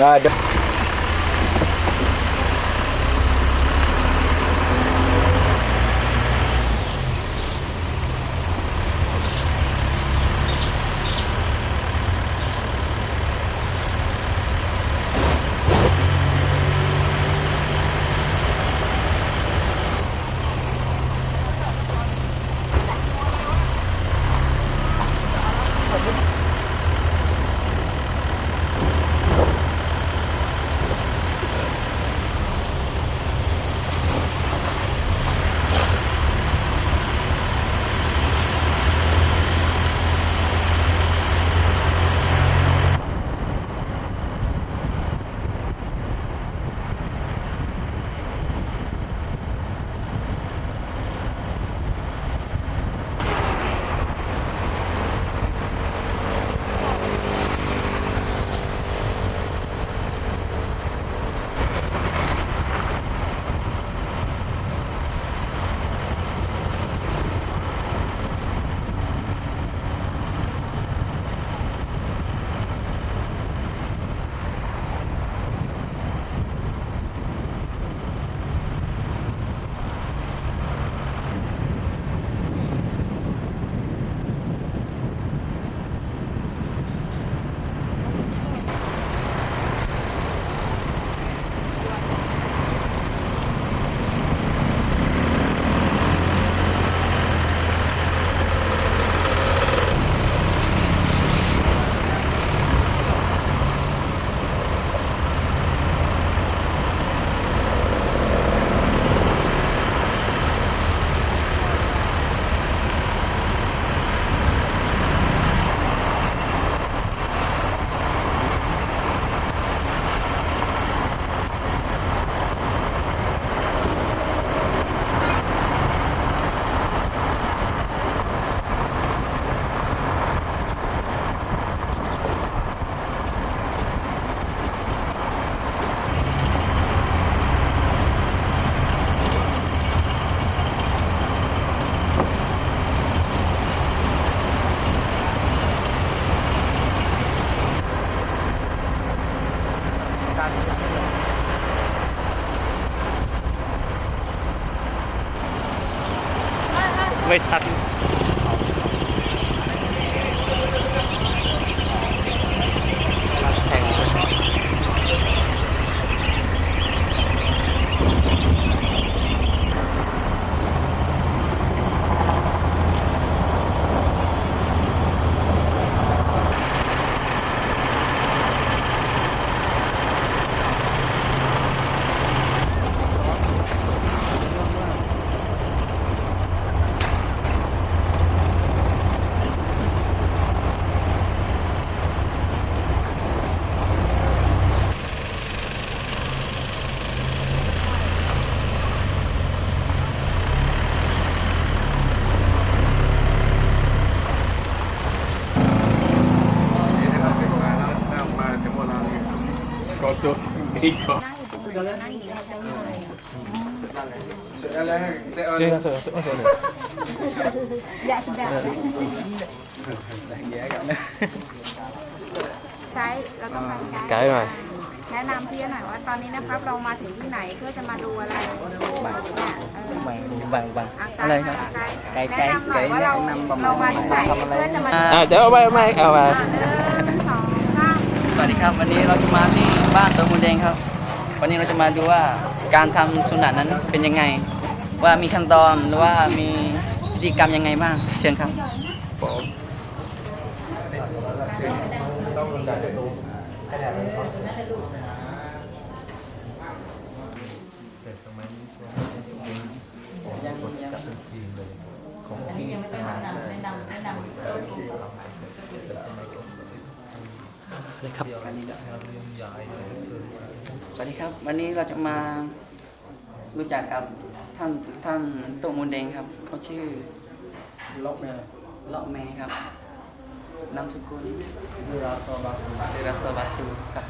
อ่าเดี๋ยว ไม่ทัน ก็ตัวนี้ก็ นี่นะเสือเสือเสือ Dạ xin chào Cái เราต้องการไกด์หน่อย แนะนำพี่หน่อยว่าตอนนี้นะครับเรามาถึงที่ไหนเพื่อจะมาดูอะไรเนี่ยเออ bằng bằng bằng อะอะไรครับไกด์ไกด์แนะนำหน่อยไกด์ว่าเราแนะนำประมาณ เรามาที่ไหนเพื่อจะมาอ่าเดี๋ยวเอาไปเอาไปเอาไปอะหนึ่งสองสามสวัสดีครับ วันนี้เราจะมาที่บ้านตัวมูลแดงครับ วันนี้เราจะมาดูว่าการทำสุนัขนั้นเป็นยังไง ว่ามีขั้นตอนหรือว่ามีพิธีกรรมยังไงบ้าง เชิญครับแต่สมัยนี้ส่วนยังกดจับเป็นทีมเลยของที่ยังไม่ต้องแนะนำแนะนำแนะนำแต่สมัยก่อนนี่ครับเดียวกันนี่แหละครับเรื่องใหญ่เลยคือสวัสดีครับ วันนี้เราจะมารู้จักกับ ท่านท่านโตมูลแดงครับเขาชื่อล็อกแม่เลาะแมครับนามสกุลเวลาต่อบางเดรัสวัตตูครับ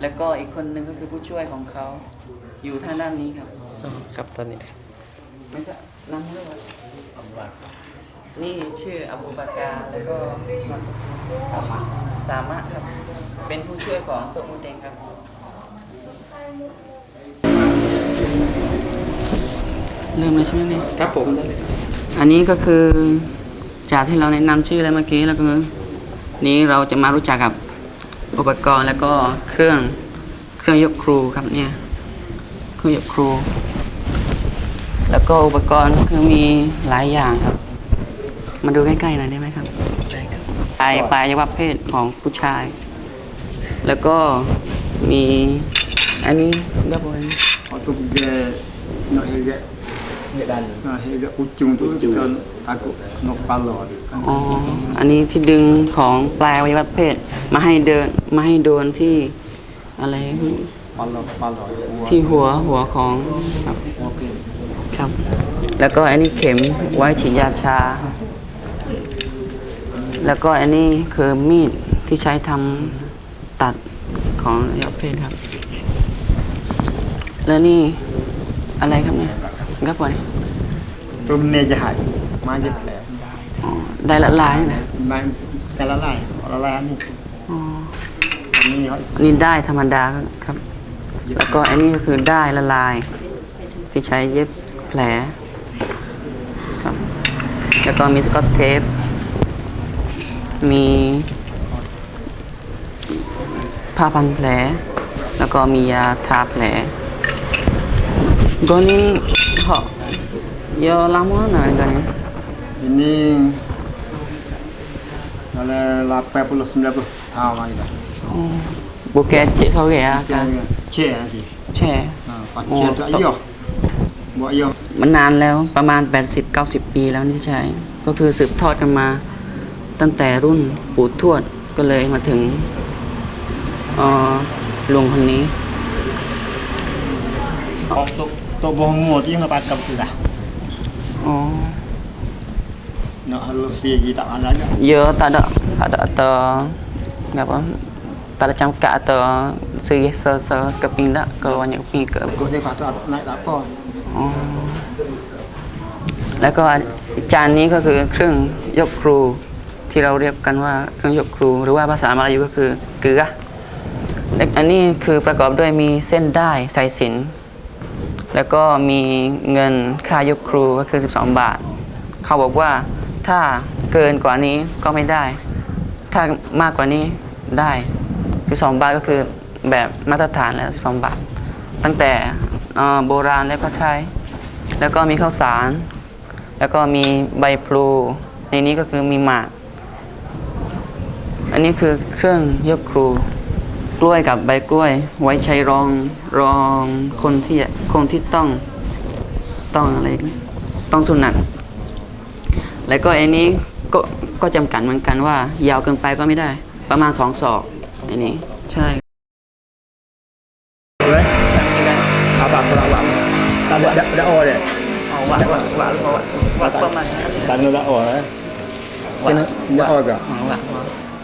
แล้วก็อีกคนหนึ่งก็คือผู้ช่วยของเขาอยู่ทางด้านนี้ครับครับตอนนี้ไม่ใช่นั่งด้วยอัมบัตนี่ชื่ออบูบากาแล้วก็นามสกุลครับสามารถครับเป็นผู้ช่วยของโต๊ะหมูแดงครับ เริ่มเลยใช่ไหมเนี่ยครับผมอันนี้ก็คือจากที่เราแนะนำชื่อแล้วเมื่อกี้แล้วก็นี้เราจะมารู้จักกับอุปกรณ์แล้วก็เครื่องเครื่องยกครูครับเนี่ยเครื่องยกครู แล้วก็อุปกรณ์คือมีหลายอย่างครับ มาดูใกล้ๆหน่อยได้ไหมครับปลายปลายอวัยวะเพศของผู้ชาย แล้วก็มีอันนี้เรียกว่าอะไร Untuk dia nak herat nak herat ujung tu kita takut kena kepala dia. อ๋อ อันนี้ที่ดึงของปลายอวัยวะเพศ มาให้เดินมาให้โดนที่อะไร Kepala kepala dia. ที่หัวหัวของครับ Okey. ครับ แล้วก็อันนี้เข็มไว้ฉีดยาชา แล้วก็อันนี้คือมีดที่ใช้ทำตัดของอวัยวะเพศครับ แล้วนี่อะไรครับเนี่ย ครับผม Tu ni jahat. Maja pelak. อ๋อได้ละลายนี่นะ Main kalau lain, kalau lain ni. อ๋อ Ni hak นี่ได้ธรรมดาครับ แล้วก็อันนี้ก็คือได้ละลาย ที่ใช้เย็บแผลครับ แล้วก็มีสกอตเทป มีผ้าพันแผล แล้วก็มียาทาแผลก็นี่ เหาะเยอะลามนะกันนี้ ini kalau 80 90 tahun lagi dah. บุกแกเจ๊เขาแกอาการ Cek lagi. แช่ Ha, pak cek tu ayah. Buat ayah มันนานแล้วประมาณ 80-90 ปีแล้วนี่ที่ใช้ก็คือสืบทอดกันมา ตั้งแต่รุ่นปู่ทวดก็เลยมาถึงเอ่อลุงคนนี้ untuk untuk bohong mu tu jangan pakai tu dah. อ๋อ Nak halus lagi tak ada dah. ya tak ada tak ada atau apa tak ada cangkak atau seri se se keping tak kalau banyak keping ke Kau dia kata naik tak apa. อ๋อแล้วก็จานนี้ก็คือเครื่องยกครูที่เราเรียกกันว่าเครื่องยกครู หรือว่าภาษามาลายูก็คือเกลือและอันนี้คือประกอบด้วยมีเส้นได้สายสิญจน แล้วก็มีเงินค่ายกครูก็คือ 12 บาท เขาบอกว่าถ้าเกินกว่านี้ก็ไม่ได้ ถ้ามากกว่านี้ได้ 12 บาทก็คือแบบมาตรฐานแล้ว 12 บาท ตั้งแต่โบราณแล้วก็ใช้ แล้วก็มีข้าวสาร แล้วก็มีใบพลู ในนี้ก็คือมีหมาก อันนี้คือเครื่องยกครู กล้วยกับใบกล้วย ไว้ใช้รองรองคนที่คนที่ต้องต้องอะไรนะต้องสุนัตแล้วก็อันนี้ก็ก็จำกัดเหมือนกันว่า ยาวเกินไปก็ไม่ได้ ประมาณสองศอกอันนี้ใช่ Boleh? Apa apa apa. Tak ada tak ada oh dia. อ๋อวัดวัดวัดวัดวัดประมาณ Tak ada tak oh eh. Kena tak oh ke? อ๋อวัดวัดเอาไว้เอาไว้ประมาณนี้ Oh, itu ke? Kau mai. อ๋อนี่กา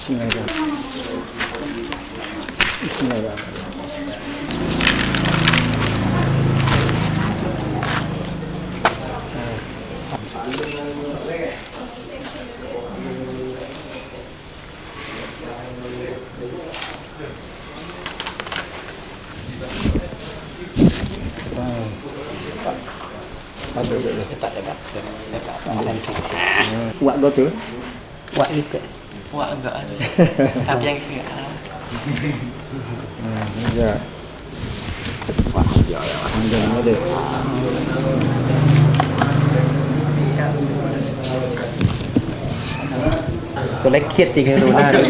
Bismillahirrahmanirrahim. Bismillahirrahmanirrahim. Buat dua tu. Wak juga. Wak enggak ada. Tapi yang kira Ya. Wah, ya ya. Jangan ada. ตัวเล็กเครียดจริงเลยดูหน้าดู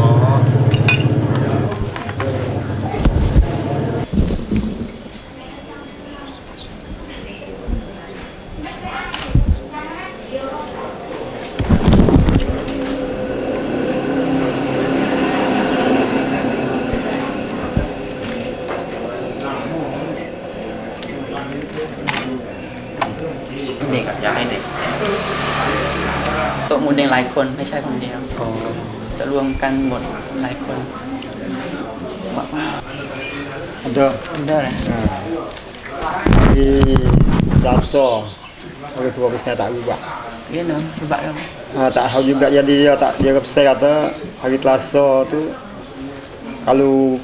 Oh. อยากให้เด็ก โต๊ะ หมูแดงหลายคนไม่ใช่คนเดียว จะรวมกันหมดหลายคนบอกว่า ada เด้อเลย di Selasa orang tua besar tak buat เรียนเนอะคือบัตรครับ ha, tak tahu juga jadi dia tak dia besar kata hari Selasa tu kalau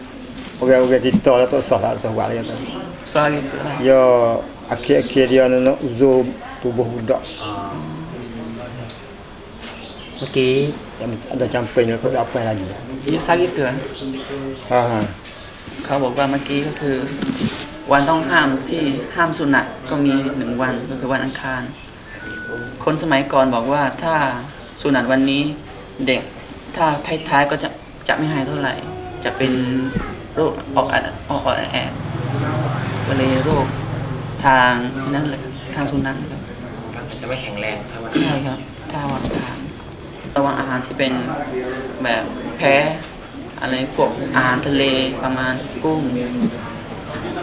orang-orang kita lah tak sah tak sah buat dia kata ซอย gitu lah ya akhir-akhir dia nak uzur tubuh budak เมื่อกี้ yang ada camping lah kau apa lagi ยี่ซากิเตือน ha ha เขาบอกว่าเมื่อกี้ก็คือ วันต้องห้ามที่ห้ามสุนัขก็มีหนึ่งวันก็คือวันอังคาร คนสมัยก่อนบอกว่าถ้าสุนัขวันนี้เด็กถ้าท้ายๆก็จะจะไม่หายเท่าไหร่ จะเป็นโรคออกอัดออกออดแอดก็เลยโรคทางนั่นเลยทางสุนัขครับ อาจจะไม่แข็งแรงถ้าวันใช่ครับถ้าระวังอาหาร ระวังอาหารที่เป็นแบบแพ้อะไรพวกอาหารทะเลประมาณกุ้ง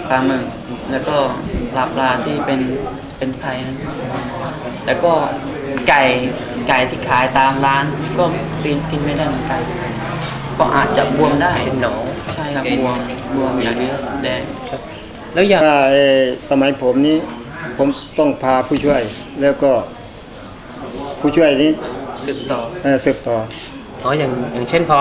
ปลาหมึกแล้วก็ปลาปลาที่เป็นเป็นไผ่นะแล้วก็ไก่ไก่ที่ขายตามร้าน ก็ปีนกินไม่ได้เหมือนกันก็อาจจะบวมได้เป็นหนองใช่ครับบวมบวมใหญ่แดงแล้วอย่างสมัยผมนี้ผมต้องพาผู้ช่วย แล้วก็ผู้ช่วยนี้ สืบต่อเอ่อสืบต่ออ๋ออย่างอย่างเช่นพอ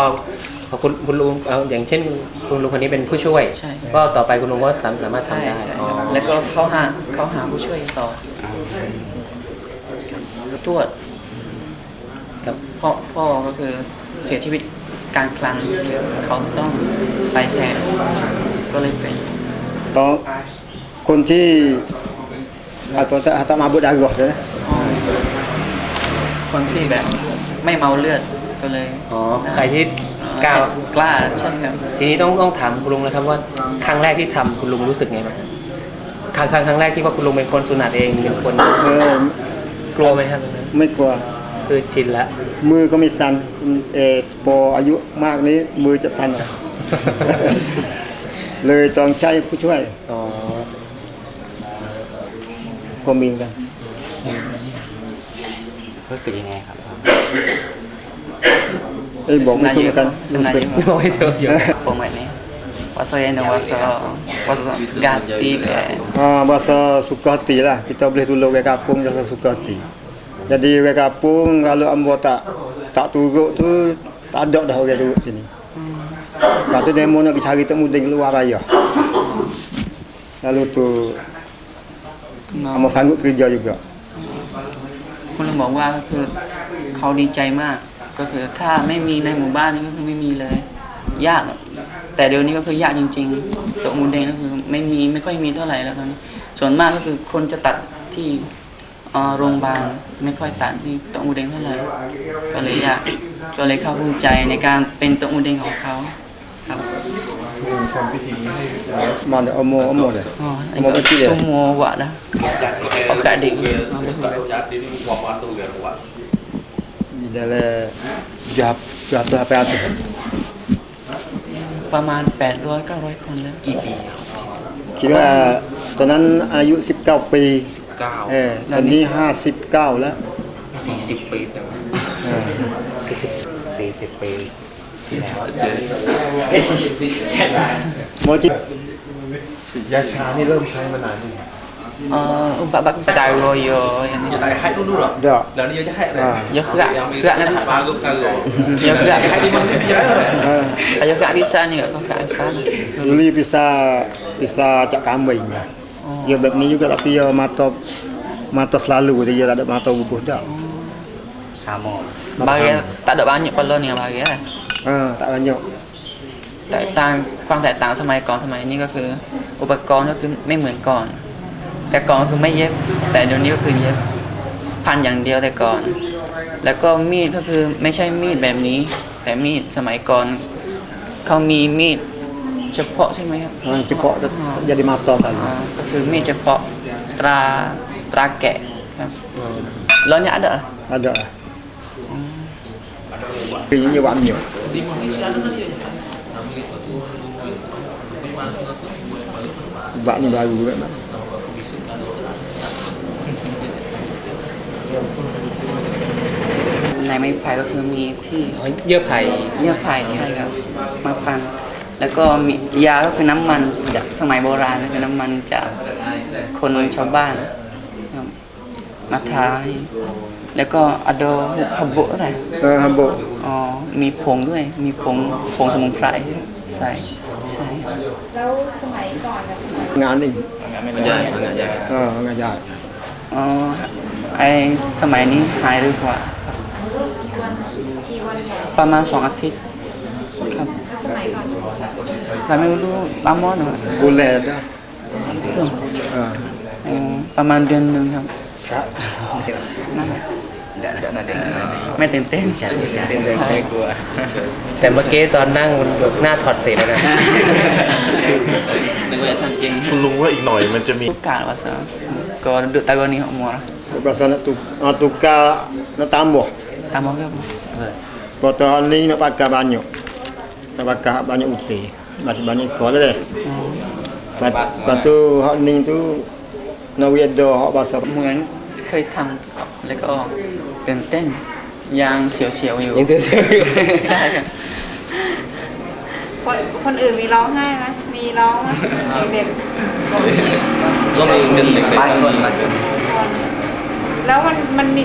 พอคุณคุณลุงเอาอย่างเช่นคุณลุงคนนี้เป็นผู้ช่วย ใช่ ก็ต่อไปคุณลุงก็สามสามารถใช่ทำได้อ๋อแล้วก็เขาหาเขาหาผู้ช่วยต่อตรวจครับพ่อพ่อก็คือเสียชีวิตกลารคลังเขาต้องไปแทนก็เลยเป็นต้องคนที่อาตัวถ้าถ้ามาบุดอากาศนะ คนที่แบบไม่เมาเลือดก็เลยอ๋อใครที่กล้าวกล้าใช่ครับทีนี้ต้องต้องถามคุณลุงนะครับว่าครั้งแรกที่ทำคุณลุงรู้สึกไงบ้างครั้งครั้งครั้งแรกที่ว่าคุณลุงเป็นคนสุนัตเองเป็นคนเออกลัวไหมครับตอนนั้นไม่กลัวคือชินละมือก็ไม่สั่นเออพออายุมากนี้มือจะสั่นอะเลยต้องใช้ผู้ช่วยอ๋อก็มีกัน รู้สึกยังไงครับ เอ้ยบอกไม่ถูกเหมือนกัน Sebenarnya รู้สึก โอ้ยเดี๋ยวเดี๋ยว pemain ini Waso yang ada waso waso gati kayak Ah, bahasa suka hati lah. Kita boleh tolong orang kampung bahasa suka hati. Jadi orang kampung kalau ambo tak tak turut tu tak ada dah orang turut sini. Lepas tu demo nak pergi cari temu dia keluar raya. Lalu tu ambo sanggup kerja juga. คุณลุงบอกว่าก็คือเขาดีใจมาก ก็คือถ้าไม่มีในหมู่บ้านนี่ก็คือไม่มีเลย ยาก แต่เดี๋ยวนี้ก็คือยากจริงๆตัวมูลแดงก็คือไม่มีไม่ค่อยมีเท่าไหร่แล้วตอนนี้ ส่วนมากก็คือคนจะตัดที่อ่อโรงพยาบาลไม่ค่อยตัดที่ตัวมูลแดงเท่าไหร่ก็เลยอยากก็เลยเข้าภูมิใจในการเป็นตัวมูลแดงของเขา ครับ Mana omo omo dah. อ๋ออัน Mau นี้ kecil ก็ ya? ซุ่มโมวะนะเอากระดิ่ง Di dalam jap jap tu apa tu? ประมาณ 800 900 คนแล้วกี่ปีคิดว่าตอนนั้นอายุ 19 ปีเก้าเออตอนนี้ 59 แล้วสี่สิบปีแต่ว่าเออสี่สิบสี่สิบปีที่แล้ว โมจิยาชานี่เริ่มใช้มานานยังเอ่ออุปบักปะจายโรโยอย่างนี้ tại hai đu đu rồi เด้อ là đi vô chắc hai này อ่าเยอะเครือเครือนั่น ba gốc cao rồi เยอะเครือ hai đi mang đi giá rồi เอออายุกะพิซซ่านี่ก็กะพิซซ่า Dulu bisa bisa cak kambing. Ya แบบนี้ juga tapi ya mata mata selalu dia tak ada mata bubuh dah. สามหมอบาง แกตัดดอกบานอยู่ปลเนี่ยบางแก Ha, tak banyak. แต่ต่างความแตกต่างสมัยก่อนสมัยนี้ก็คือ อุปกรณ์ก็คือไม่เหมือนก่อน แต่ก่อนก็คือไม่เย็บ แต่เดี๋ยวนี้ก็คือเย็บพันอย่างเดียวแต่ก่อน แล้วก็มีดก็คือไม่ใช่มีดแบบนี้ แต่มีดสมัยก่อนเขามีมีดเฉพาะใช่ไหมครับ Ha, cepat dah jadi mata tadi. อ่าก็คือมีดเฉพาะตราตราแกะครับ แล้วเนี่ย ada Ada. Ini banyak. Bak ni baru kan. ในไม้ไผ่ก็คือมีที่อ๋อเยื่อไผ่เยื่อไผ่ใช่ครับมาพันแล้วก็มียาก็คือน้ำมันจากสมัยโบราณก็คือน้ำมันจากคนชาวบ้านครับมาทาให้แล้วก็อะโดฮับโบอะไรเออฮัมโบ อ๋อ มีผงด้วย มีผงผงสมุนไพรใส่ใช่ครับแล้วสมัยก่อนกับสมัยงานนี่มันใหญ่มันใหญ่เอองานใหญ่อ๋อไอสมัยนี้หายหรือเปล่ากี่วันเนี่ยประมาณสองอาทิตย์ครับแล้วสมัยก่อนเราไม่รู้ลามอนเหรอกูแลได้ตึ้งเอออืมประมาณเดือนหนึ่งครับ ดันนั่นเองไม่ตื่เต้มใช่ตื่นเต้นไม่กลัว แต่เมื่อกี้ตอนนั่งมันดูหน้าถอดเสียนะนึกว่าทางเก่งคุณลุงว่าอีกหน่อยมันจะมีการว่าซะก็ดูตะกอนี้ของมัวภาษาตุกตุกาะนตามบ่ตามบ่ครับ Potongan ni nak pakai banyak. Nak pakai banyak uti. Masih banyak ekor dah. Lepas tu hak ni tu nak wedo hak bahasa. นเคยทำแล้วก็ ตื่นเต้น ยังเสียวๆอยู่ยังเสียวๆอยู่ ใช่ครับ คนคนอื่นมีร้องไห้ไหมมีร้องไหมเด็กก็มีเป็นเด็กบ้านคนมาๆแล้วมันมันมี